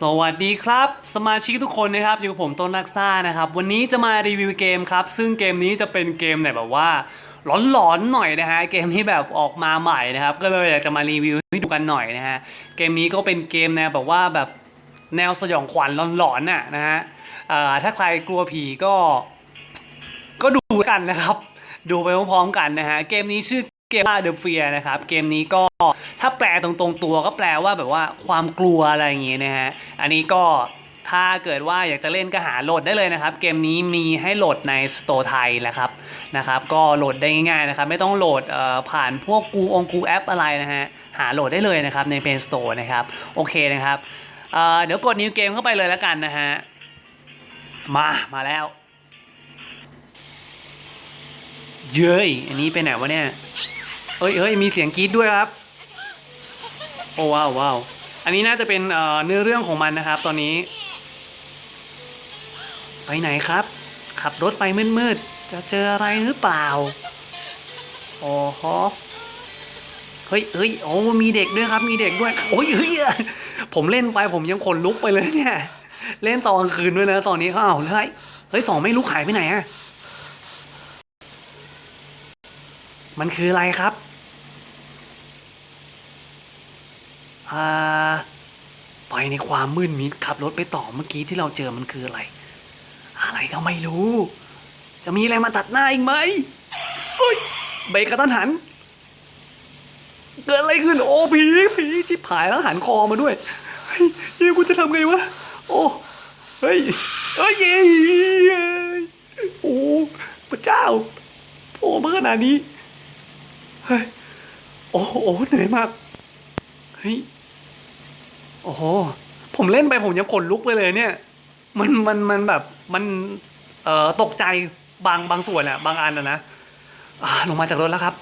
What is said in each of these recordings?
สวัสดีครับ สมาชิกทุกคนนะครับอยู่กับผมต้นนักซ่านะครับ วันนี้จะมารีวิวเกมครับ ซึ่งเกมนี้จะเป็นเกมเนี่ยแบบว่าหลอนๆหน่อยนะฮะเกมที่แบบออกมาใหม่นะครับ ก็เลยอยากจะมารีวิวให้ดูกันหน่อยนะฮะเกมนี้ก็เป็นเกมแนวแบบว่าแบบแนวสยองขวัญหลอนๆน่ะนะฮะถ้าใครกลัวผีก็ ก็ดูกันนะครับ ดูไปพร้อมๆกันนะฮะเกมนี้ชื่อ เกมว่า The Fear นะครับ เกมนี้ก็ถ้าแปลตรงๆตัวก็แปลว่าแบบว่าความกลัวอะไรอย่างเงี้ยนะฮะ อันนี้ก็ถ้าเกิดว่าอยากจะเล่นก็หาโหลดได้เลยนะครับ เกมนี้มีให้โหลดใน Store ไทยนะครับนะครับ ก็โหลดได้ง่ายๆนะครับ ไม่ต้องโหลดผ่านพวกกูองกูแอปอะไรนะฮะ หาโหลดได้เลยนะครับใน Play Store นะครับ โอเคนะครับเเดี๋ยวกด New Game เข้าไปเลยแล้วกันนะฮะ มา มาแล้ว เย้ย อันนี้ไปไหนวะเนี่ย เฮ้ยเฮ้ยมีเสียงกรี๊ดด้วยครับ โอ้ว้าวว้าวอันนี้น่าจะเป็นเอ่อเนื้อเรื่องของมันนะครับ ตอนนี้ ไปไหนครับ ขับรถไปมืดๆจะเจออะไรหรือเปล่าโอ้โหเฮ้ยเฮ้ยโอ้มีเด็กด้วยครับ มีเด็กด้วยโอ้ยเฮ้ยผมเล่นไปผมยังขนลุกไปเลยเนี่ยเล่นตอนกลางคืนด้วยนะตอนนี้อ้าวเฮ้ยเฮ้ยสองไม่รู้หายไปไหนอะมันคืออะไรครับ อ่าไปในความมืดมิดขับรถไปต่อเมื่อกี้ที่เราเจอมันคืออะไร อะไรก็ไม่รู้ จะมีอะไรมาตัดหน้าอีกไหมเฮ้ยเบรกกระทันหัน เกิดอะไรขึ้น โอ้ผีผีชิบหายแล้วหันคอมาด้วยเฮ้ยกูจะทำไงวะ โอ้เฮ้ยเฮ้ยโอ้พระเจ้าโอ้มาขนาดนี้ เฮ้ย โอ้โหเหนื่อยมาก เฮ้ย โอ้โห ผมเล่นไปผมยังขนลุกไปเลยเนี่ย มันมันมันแบบมันเอ่อตกใจบางบางส่วนอะบางอันอะนะอ่าลงมาจากรถแล้วครับ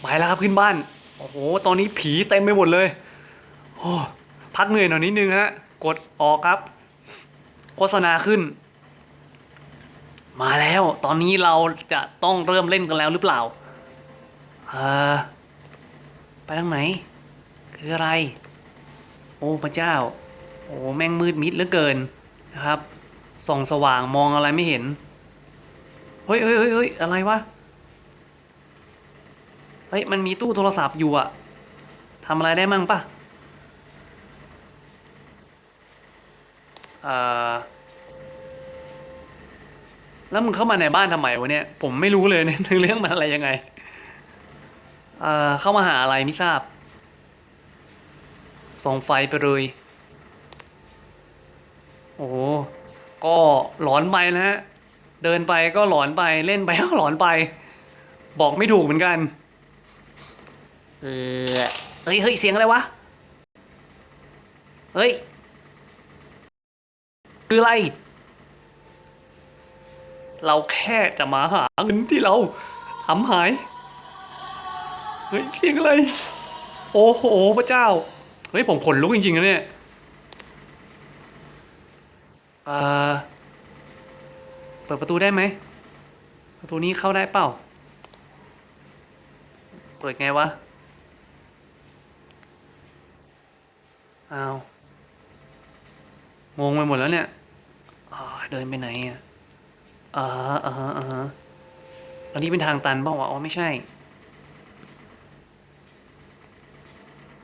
ไปแล้วครับขึ้นบ้าน โอ้โห ตอนนี้ผีเต็มไปหมดเลย โอ้พักเหนื่อยหน่อยนิดนึงฮะ กดออกครับ โฆษณาขึ้น มาแล้ว ตอนนี้เราจะต้องเริ่มเล่นกันแล้วหรือเปล่า เออไปทางไหน คืออะไร โอ้พระเจ้า โอ้แม่งมืดมิดเหลือเกินนะครับ ส่องสว่างมองอะไรไม่เห็นเฮ้ยเฮ้ยเฮ้ยเฮ้ยอะไรวะ เฮ้ยมันมีตู้โทรศัพท์อยู่อะทำอะไรได้มั่งปะแล้วมึงเข้ามาในบ้านทำไมวะเนี่ย ผมไม่รู้เลยเนี่ยเรื่องมันอะไรยังไงเออเข้ามาหาอะไรไม่ทราบ ส่องไฟไปเลย โอ้ก็หลอนไปนะฮะ เดินไปก็หลอนไปเล่นไปก็หลอนไป บอกไม่ถูกเหมือนกัน เออเฮ้ยเฮ้ยเสียงอะไรวะ เฮ้ย คืออะไร เราแค่จะมาหาเงินที่เราทำหาย เฮ้ย เสียงอะไร โอ้โห พระเจ้า เฮ้ยผมขนลุกจริงๆนะเนี่ยเอ่อเปิดประตูได้ไหม ประตูนี้เข้าได้เปล่า เปิดไงวะ อ้าว งงไปหมดแล้วเนี่ยอ่าเดินไปไหนอะอ่าอ่าฮะอ่าฮะอันนี้เป็นทางตันเปล่าวะ อ๋อ ไม่ใช่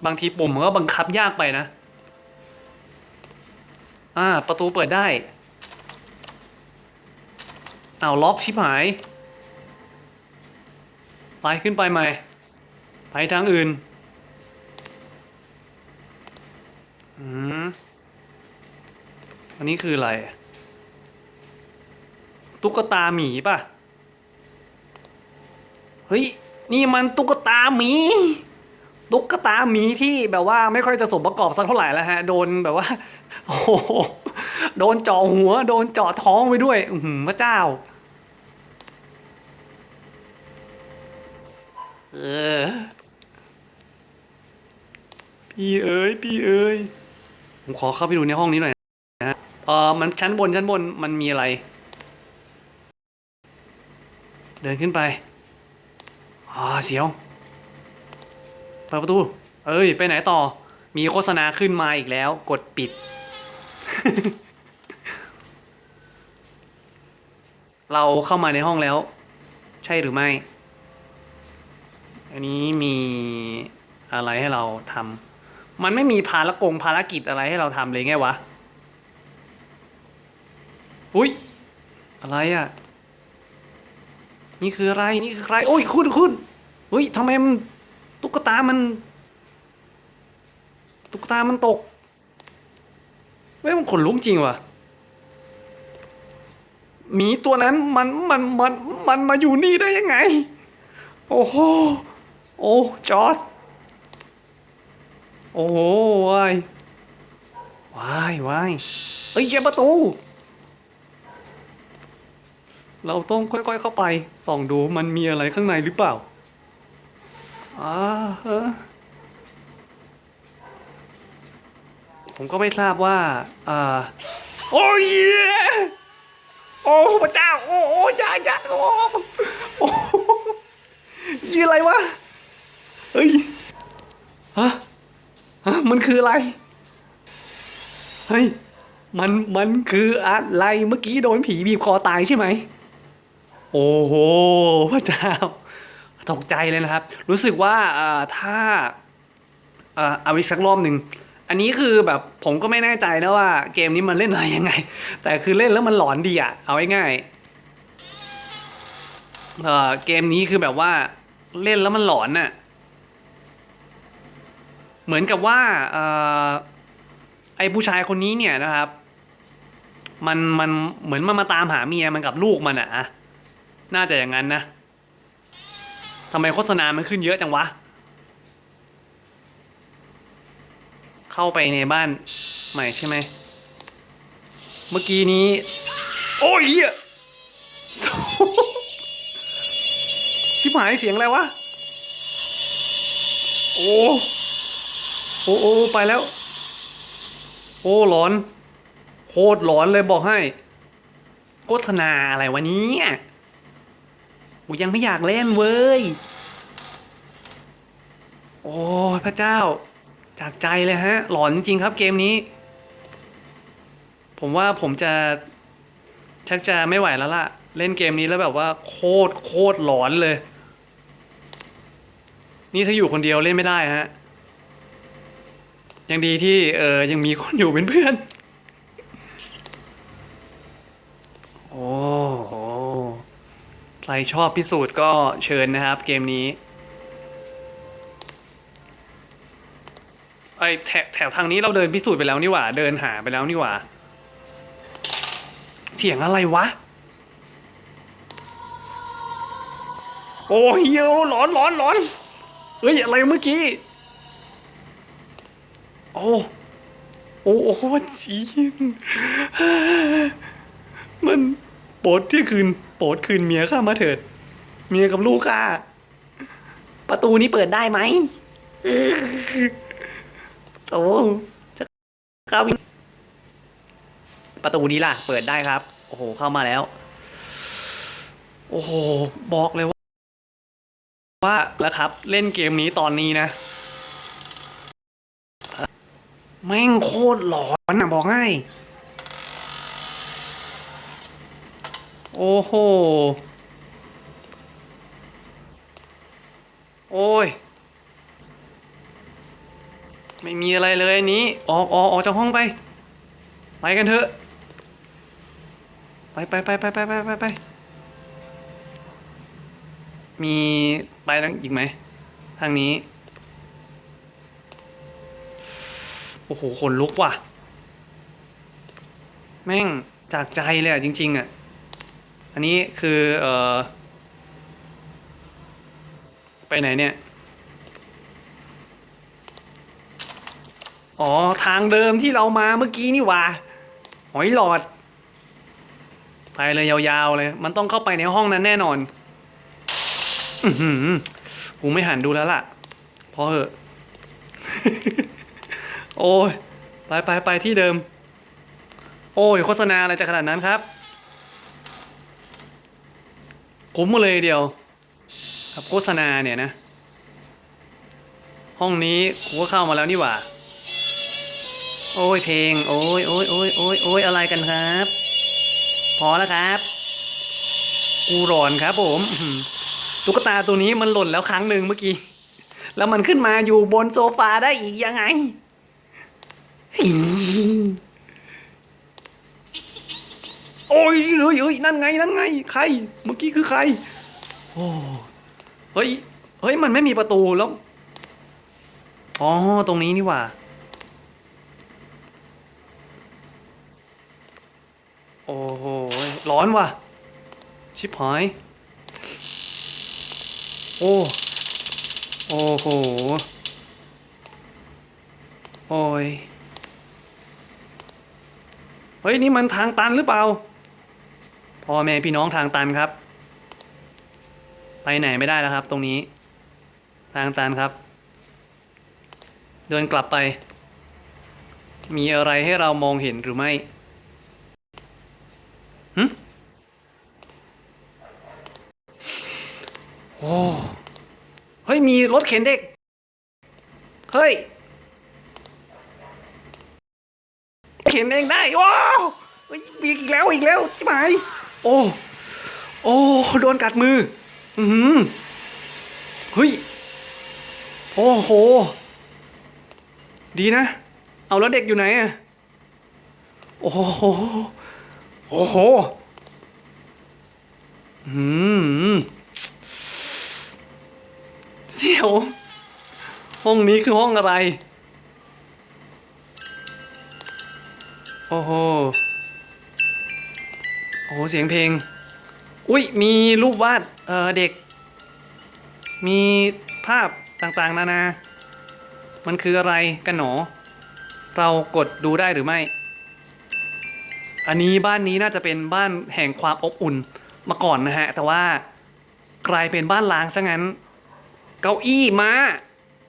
บางทีปุ่มมันก็บังคับยากไปนะ อ่า ประตูเปิดได้เอาล็อกชิบหาย ไปขึ้นไปใหม่ ไปทางอื่น อืม อันนี้คืออะไร ตุ๊กตาหมีป่ะ เฮ้ย นี่มันตุ๊กตาหมี ตุ๊กตาหมีที่แบบว่าไม่ค่อยจะสมประกอบสักเท่าไหร่แล้วฮะ โดนแบบว่า โอ้โหโดนเจาะหัว โดนเจาะท้องไปด้วย อือหือพระเจ้า เออ พี่เอ๋ยพี่เอ๋ยผมขอเข้าไปดูในห้องนี้หน่อยนะฮะเออมันชั้นบนชั้นบนมันมีอะไร เดินขึ้นไปอ่าเสียว เปิดประตู เอ้ย ไปไหนต่อ มีโฆษณาขึ้นมาอีกแล้ว กดปิด เราเข้ามาในห้องแล้ว ใช่หรือไม่ อันนี้มีอะไรให้เราทำ มันไม่มีภารกงภารกิจอะไรให้เราทำเลยไงวะ อุ้ย อะไรอะ นี่คืออะไร นี่คือใคร โอ้ยคุณคุณเฮ้ยทำไมมัน ตุ๊กตามัน ตุ๊กตามันตกเฮ้ยมันขนลุกจริงว่ะหมีตัวนั้นมันมันมันมันมาอยู่นี่ได้ยังไง โอ้โหโอ้จอร์จโอ้โหวายวายวายเอ้ยเประตู เราต้องค่อยๆเข้าไปส่องดูมันมีอะไรข้างในหรือเปล่า ผมก็ไม่ทราบว่าอ่าโอ้ยโอ้พระเจ้า โอ้โอ้ยาอยาโอ้โอ้ยี่อะไรวะ เฮ้ย ฮะ ฮะ มันคืออะไร เฮ้ย มัน มันคืออะไร เมื่อกี้โดนผีบีบคอตายใช่ไหม โอ้โห พระเจ้า ตกใจเลยนะครับ รู้สึกว่าถ้าเอาอีกสักรอบหนึ่งอันนี้คือแบบผมก็ไม่แน่ใจนะว่าเกมนี้มันเล่นอะไรยังไง แต่คือเล่นแล้วมันหลอนดีอะเอาง่ายเเกมนี้คือแบบว่าเล่นแล้วมันหลอนน่ะเหมือนกับว่าออไอ้ผู้ชายคนนี้เนี่ยนะครับ มันมันเหมือนมันมาตามหาเมียมันกับลูกมันอะอะน่าจะอย่างนั้นนะ ทำไมโฆษณามันขึ้นเยอะจังวะ เข้าไปในบ้านใหม่ใช่ไหม เมื่อกี้นี้ โอ้ยเหี้ยชิบหายเสียงอะไรวะ โอ้ โอ้โอ้ไปแล้ว โอ้หลอน โคตรหลอนเลยบอกให้ โฆษณาอะไรวะเนี้ กูยังไม่อยากเล่นเว้ย โอ้พระเจ้า จากใจเลยฮะ หลอนจริงครับเกมนี้ ผมว่าผมจะ ชักจะไม่ไหวแล้วล่ะ เล่นเกมนี้แล้วแบบว่า โคตรโคตรหลอนเลย นี่ถ้าอยู่คนเดียวเล่นไม่ได้ฮะ ยังดีที่เออยังมีคนอยู่เป็นเพื่อน โอ้โห รชอบพิสูจน์ก็เชิญนะครับเกมนี้ไอแถแถวทางนี้เราเดินพิสูจน์ไปแล้วนี่หว่า เดินหาไปแล้วนี่หว่า เสียงอะไรวะ โอ้เฮียร้อนร้อนร้อนเฮ้ย อะไรเมื่อกี้ โอ้โอ้โอ้จีนมัน โปรดที่คืนโปรดคืนเมียข้ามาเถิด เมียกับลูกข้าประตูนี้เปิดได้ไหมโอ้จะเข้าประตูนี้ล่ะ เปิดได้ครับ โอ้โหเข้ามาแล้ว โอ้โหบอกเลยว่าว่าแล้วครับ เล่นเกมนี้ตอนนี้นะแม่งโคตรหลอนอะบอกให้ โอ้โห โอ้ย ไม่มีอะไรเลยอันนี้ ออกออกออกจากห้องไป ไปกันเถอะ ไปไปไปไปไปไปไปไปมีไปทางอีกไหม ทางนี้ โอ้โหขนลุกว่ะ แม่งจากใจเลยอะ จริง ๆ อะ อันนี้คือเออไปไหนเนี่ย อ๋อ ทางเดิมที่เรามาเมื่อกี้นี่ว่าหอยหลอด ไปเลยยาวๆเลย มันต้องเข้าไปในห้องนั้นแน่นอน อือหือกูไม่หันดูแล้วล่ะพอเหอะ โอ้ย ไปไปไปที่เดิม โอ้ย โฆษณาอะไรจะขนาดนั้นครับ คุ้มมาเลยเดียว ครับโฆษณาเนี่ยนะ ห้องนี้กูก็เข้ามาแล้วนี่หว่า โอ้ยเพลง โอ้ยโอ้ยโอ้ยโอ้ยโอ้ยอะไรกันครับ พอแล้วครับ กูหลอนครับผมตุ๊กตาตัวนี้มันหล่นแล้วครั้งหนึ่งเมื่อกี้ แล้วมันขึ้นมาอยู่บนโซฟาได้อีกยังไง โอ้ยเฮ้ยเฮ้ยนั่นไงนั่นไง ใคร เมื่อกี้คือใคร โอ้เฮ้ยเฮ้ยมันไม่มีประตูแล้วอ๋อตรงนี้นี่หว่า โอ้โหร้อนว่ะ ชิบหาย โอ้โอ้โหโอ้ยเฮ้ย นี่มันทางตันหรือเปล่า พ่อแม่พี่น้องทางตันครับ ไปไหนไม่ได้แล้วครับ ตรงนี้ ทางตันครับ เดินกลับไป มีอะไรให้เรามองเห็นหรือไม่หึโอ้เฮ้ย มีรถเข็นเด็ก เฮ้ย เข็นเองได้ ว้าวเฮ้ยมีอีกแล้วอีกแล้วใชิบหาย โอ้ โอ้ โดนกัดมือ อือหือเฮ้ย โอ้โห ดีนะ เอาแล้วเด็กอยู่ไหนอะโอ้โห โอ้โห อืมเสียว ห้องนี้คือห้องอะไร โอ้โห หเสียงเพลง อุ้ยมีรูปวาดเออเด็ก มีภาพต่างๆ นานา มันคืออะไรกันหนอ เรากดดูได้หรือไม่ อันนี้บ้านนี้น่าจะเป็นบ้านแห่งความอบอุ่นมาก่อนนะฮะ แต่ว่ากลายเป็นบ้านล้างซะงั้น เก้าอี้มา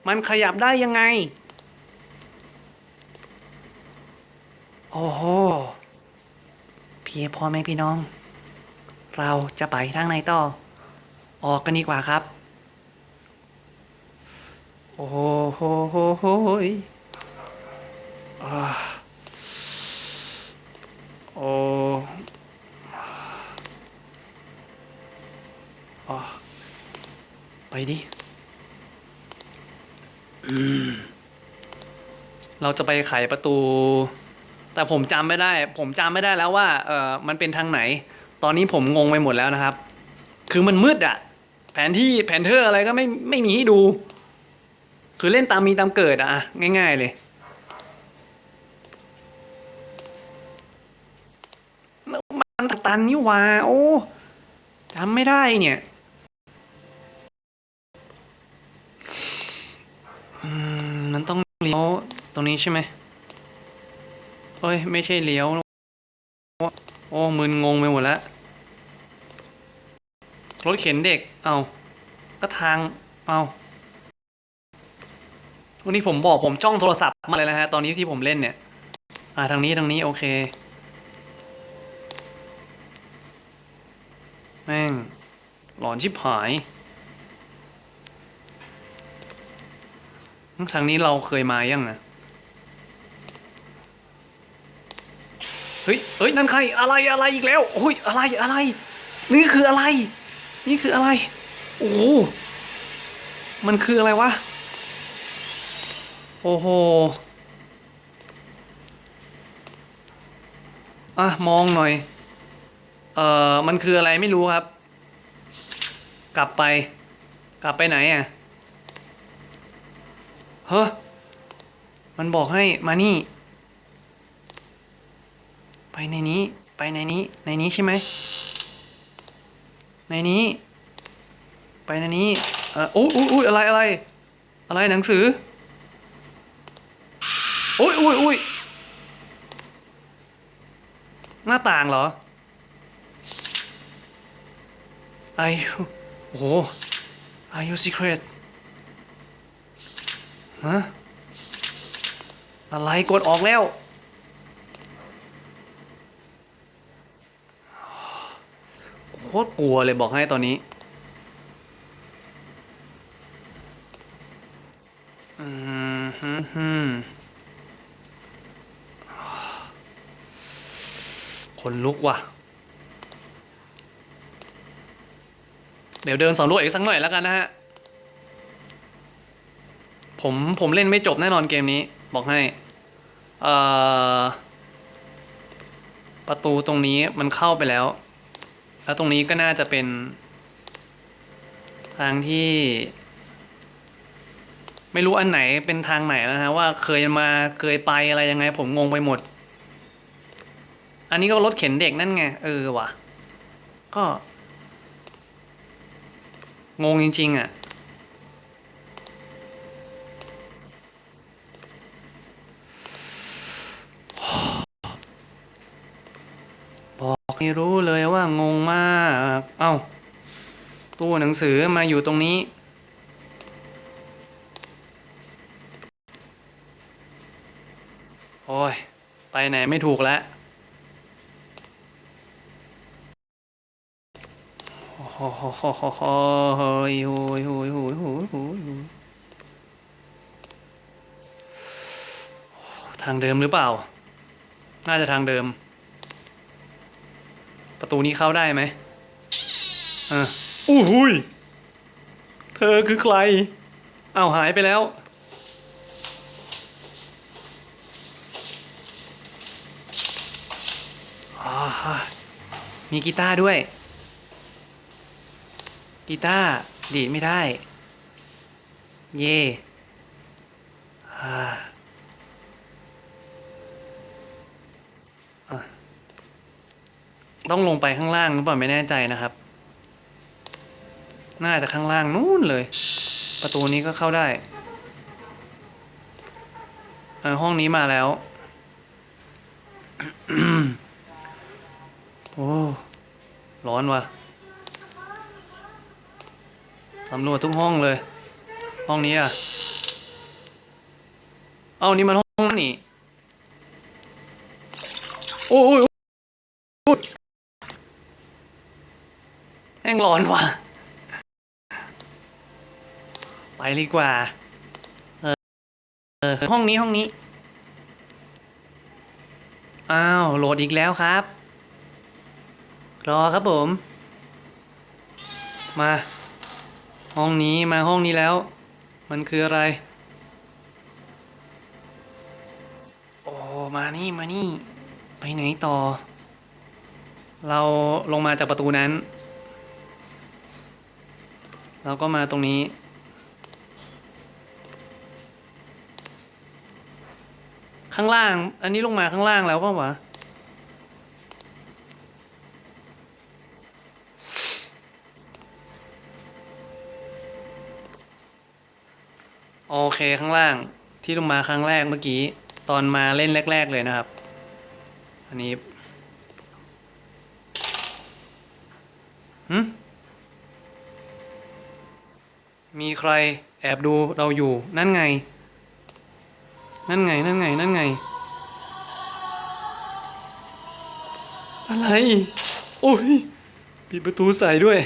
มันขยับได้ยังไง โอ้โห พี่พ่อแม่พี่น้อง เราจะไปทางไหนต่อ ออกกันดีกว่าครับ โอ้โหโหโหโหยอ่าโอ้ไปดิ เราจะไปไขประตู แต่ผมจำไม่ได้ ผมจำไม่ได้แล้วว่าเออมันเป็นทางไหน ตอนนี้ผมงงไปหมดแล้วนะครับ คือมันมืดอะแผนที่แผนเทอร์อะไรก็ไม่ไม่มีให้ดู คือเล่นตามมีตามเกิดอะอะง่าย ๆ เลย มันตันนี่วาโอ้จำไม่ได้เนี่ยอืมมันต้องเลี้ยวตรงนี้ใช่ไหม เอ้ย ไม่ใช่เลี้ยว โอ้ มึนงงไปหมดแล้ว รถเข็นเด็ก เอาก็ทาง เอาวันนี้ผมบอกผมจ้องโทรศัพท์มาเลยนะฮะ ตอนนี้ที่ผมเล่นเนี่ย อ่า ทางนี้ ทางนี้ โอเค แม่ง หลอนชิบหาย ทางนี้เราเคยมายังอะ เฮ้ยเฮ้ย นั่นใคร อะไร อะไรอีกแล้วโอ้ย อะไร อะไร นี่คืออะไร นี่คืออะไร โอ้โห มันคืออะไรวะ โอ้โห อะ มองหน่อย เอ่อ มันคืออะไรไม่รู้ครับ กลับไป กลับไปไหนอะ เฮ้อ มันบอกให้มานี่ ไปในนี้ไปในนี้ในนี้ใช่ไหมในนี้ ไปในนี้เอออุ้ยอุ้ยอุ้ยอะไรอะไร อะไรหนังสืออุ้ยอุ้ยอุ้ยหน้าต่างเหรอไอโอ้โห Are you secret ฮะอะไรกดออกแล้ว คตรกลัวเลยบอกให้ตอนนี้คนลุกว่ะ เดี๋ยวเดินสำรวจอีกสักหน่อยแล้วกันนะฮะ ผมผมเล่นไม่จบแน่นอนเกมนี้ บอกให้ เอ่อ ประตูตรงนี้มันเข้าไปแล้ว แล้วตรงนี้ก็น่าจะเป็นทางที่ ไม่รู้อันไหนเป็นทางไหนแล้วนะฮะว่าเคยมาเคยไปอะไรยังไง ผมงงไปหมด อันนี้ก็รถเข็นเด็กนั่นไง เออว่ะ ก็ งงจริง ๆ อะ บอกให้รู้เลยว่างงมาก เอ้าตู้หนังสือมาอยู่ตรงนี้ โอ้ย ไปไหนไม่ถูกแล้วโอ้โหโหโหโหโหโหยโหยโหยโหยโหยโหยโหยทางเดิมหรือเปล่า น่าจะทางเดิม ตูนี้เข้าได้ไหมอะอู้หุยเธอคือใครอ้าวหายไปแล้วอ่ามีกีตาร์ด้วย กีตาร์ดีดไม่ได้ เย่อ่าอะ ต้องลงไปข้างล่างหรือเปล่าไม่แน่ใจนะครับ น่าจะข้างล่างนู่นเลย ประตูนี้ก็เข้าได้เออห้องนี้มาแล้วโอ้ร้อนว่ะสำรวจทุกห้องเลย ห้องนี้อะ เอานี่มันห้องนี่ โอ้ยโอ้ยโอ้ยแม่งร้อน ว่ะไปดีกว่า เออ เออ ห้องนี้ห้องนี้ อ้าว โหลดอีกแล้วครับ รอครับผม มา ห้องนี้มาห้องนี้แล้ว มันคืออะไร โอ้ มานี่มานี่ ไปไหนต่อเราลงมาจากประตูนั้น เราก็มาตรงนี้ ข้างล่าง อันนี้ลงมาข้างล่างแล้วป่าวะโอเคข้างล่างที่ลงมาครั้งแรกเมื่อกี้ ตอนมาเล่นแรก ๆ เลยนะครับ อันนี้หืม มีใครแอบดูเราอยู่นั่นไง นั่นไง นั่นไง นั่นไง อะไร โอ้ยปิดประตูใส่ด้วย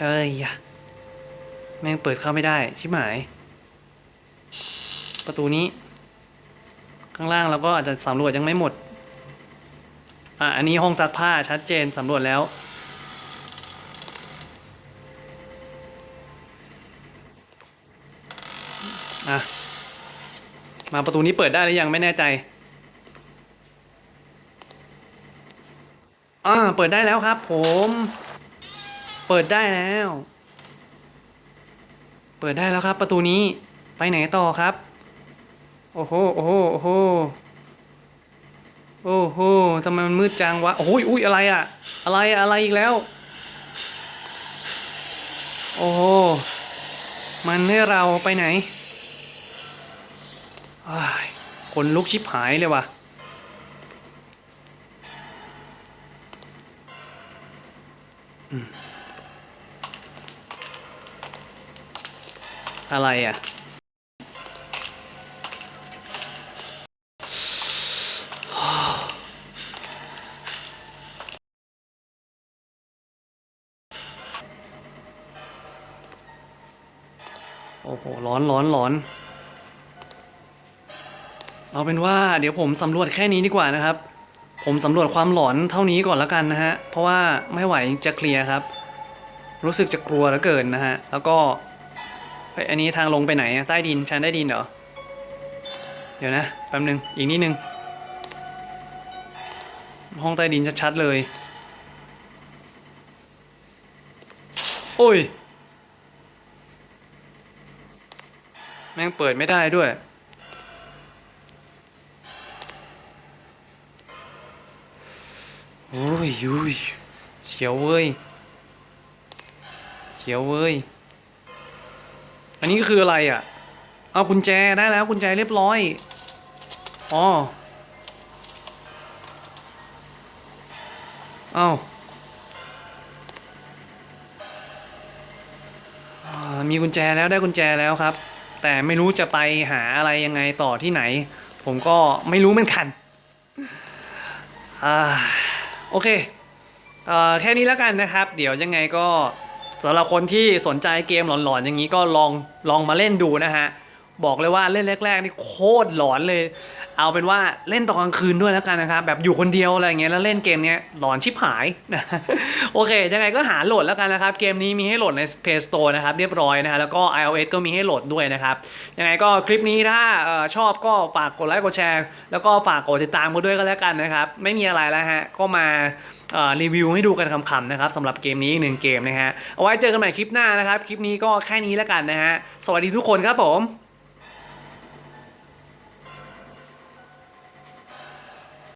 เฮ้ยย่าแม่งเปิดเข้าไม่ได้ ชิบหาย ประตูนี้ ข้างล่างเราก็อาจจะสำรวจยังไม่หมด อะ อันนี้ห้องซักผ้าชัดเจนสำรวจแล้ว มาประตูนี้เปิดได้หรือยังไม่แน่ใจ อ่า เปิดได้แล้วครับ ผม เปิดได้แล้ว เปิดได้แล้วครับ ประตูนี้ ไปไหนต่อครับ โอ้โห โอ้โห โอ้โห โอ้โหทำไมมันมืดจังวะ โอ้โหอุ้ยอะไรอะ อะไรอะอะไรอีกแล้ว โอ้โห มันให้เราไปไหน คนลุกชิบหายเลยว่ะ อะไรอะ โอ้โห ร้อนร้อนร้อน เอาเป็นว่าเดี๋ยวผมสำรวจแค่นี้ดีกว่านะครับ ผมสำรวจความหลอนเท่านี้ก่อนแล้วกันนะฮะ เพราะว่าไม่ไหวจะเคลียร์ครับ รู้สึกจะกลัวเหลือเกินนะฮะ แล้วก็เฮ้ยอันนี้ทางลงไปไหนใต้ดินชั้นใต้ดินเหรอ เดี๋ยวนะแป๊บนึงอีกนิดนึง ห้องใต้ดินชัดๆเลย โอ้ย แม่งเปิดไม่ได้ด้วย ยอุ้ยเฉียวเว้ยเฉียวเว้ย อันนี้คืออะไรอะ เอากุญแจได้แล้วกุญแจเรียบร้อย อ๋อเอาอ่ามีกุญแจแล้วได้กุญแจแล้วครับ แต่ไม่รู้จะไปหาอะไรยังไงต่อที่ไหน ผมก็ไม่รู้เหมือนกัน อ่า โอเคเอ่อแค่นี้แล้วกันนะครับ เดี๋ยวยังไงก็สำหรับคนที่สนใจเกมหลอนๆ อย่างนี้ก็ลองลองมาเล่นดูนะฮะ บอกเลยว่าเล่นแรกๆนี่โคตรหลอนเลย เอาเป็นว่าเล่นตอนกลางคืนด้วยแล้วกันนะครับ แบบอยู่คนเดียวอะไรเงี้ยแล้วเล่นเกมเนี้ยหลอนชิบหายนะโอเค ยังไงก็หาโหลดแล้วกันนะครับ เกมนี้มีให้โหลดใน Play Store นะครับ เรียบร้อยนะฮะแล้วก็ iOS ก็มีให้โหลดด้วยนะครับ ยังไงก็คลิปนี้ถ้าชอบก็ฝากกดไลค์กดแชร์ แล้วก็ฝากกดติดตามกันด้วยก็แล้วกันนะครับ ไม่มีอะไรแล้วฮะก็มารีวิวให้ดูกันคำๆนะครับสำหรับเกมนี้หนึ่งเกมนะฮะเอาไว้เจอกันใหม่คลิปหน้านะครับ คลิปนี้ก็แค่นี้แล้วกันนะฮะสวัสดีทุกคนครับผม